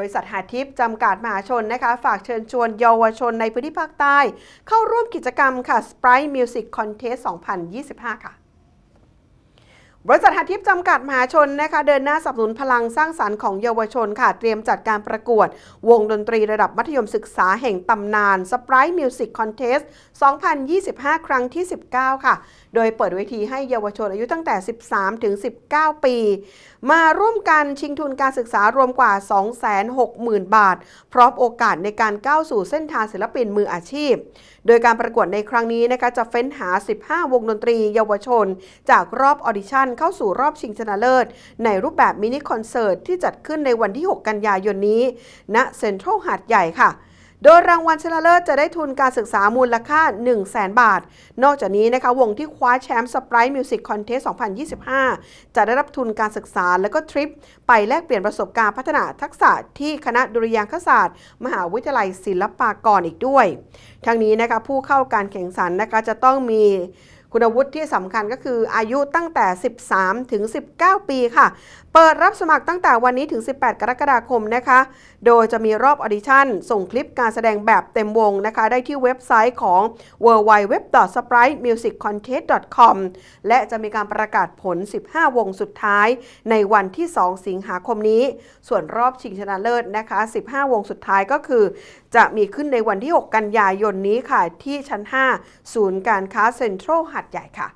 บริษัทหาทิพย์จำกัดมหาชนนะคะฝากเชิญชวนเยาวชนในพื้นที่ภาคใต้ เข้าร่วมกิจกรรมค่ะ Sprite Music Contest 2025 ค่ะ บริษัทหาทิพย์จำกัดมหาชนนะคะเดินหน้าสนับสนุนพลังสร้างสรรค์ของเยาวชนค่ะ เตรียมจัดการประกวด วงดนตรีระดับมัธยมศึกษาแห่งตำนาน Sprite Music Contest 2025 ครั้งที่ 19 ค่ะ โดยเปิดเวทีให้เยาวชนอายุตั้งแต่ 13 ถึง 19 ปี มาร่วมกันชิงทุนการศึกษารวมกว่า 260,000 บาท พร้อมโอกาสในการก้าวสู่เส้นทางศิลปินมืออาชีพ โดยการประกวดในครั้งนี้นะคะจะเฟ้นหา 15 วงดนตรี เยาวชน จากรอบออดิชั่นเข้าสู่รอบชิงชนะเลิศ ในรูปแบบมินิคอนเสิร์ตที่จัดขึ้นในวันที่ 6 กันยายนนี้ณเซ็นทรัลหาดใหญ่ค่ะโดยรางวัลชนะเลิศจะได้ทุนการศึกษามูลค่า 1 0 0 0 0แบาท นอกจากนี้นะคะวงที่คว้าแชมป์ Sprite Music Contest 2025 จะได้รับทุนการศึกษาและก็ทริป ไปแลกเปลี่ยนประสบการณ์พัฒนาทักษะที่คณะดุริยางคศาสตร์ มหาวิทยาลัยศิลปากรอีกด้วย ทั้งนี้นะคะผู้เข้าการแข่งขันนะคะจะต้องมี คุณวุฒิที่สำคัญก็คืออายุตั้งแต่ 13 ถึง 19 ปีค่ะ เปิดรับสมัครตั้งแต่วันนี้ถึง 18 กรกฎาคมนะคะ โดยจะมีรอบออดิชั่น ส่งคลิปการแสดงแบบเต็มวงนะคะ ได้ที่เว็บไซต์ของ w w w s p r i t e m u s i c c o n t e s t c o m และจะมีการประกาศผล 15 วงสุดท้ายในวันที่ 2 สิงหาคมนี้ ส่วนรอบชิงชนะเลิศนะคะ 15 วงสุดท้ายก็คือ จะมีขึ้นในวันที่ 6 กันยายนนี้ค่ะ ที่ชั้น 5 ศูนย์การค้าเซ็นทรัลหัดใหญ่ค่ะ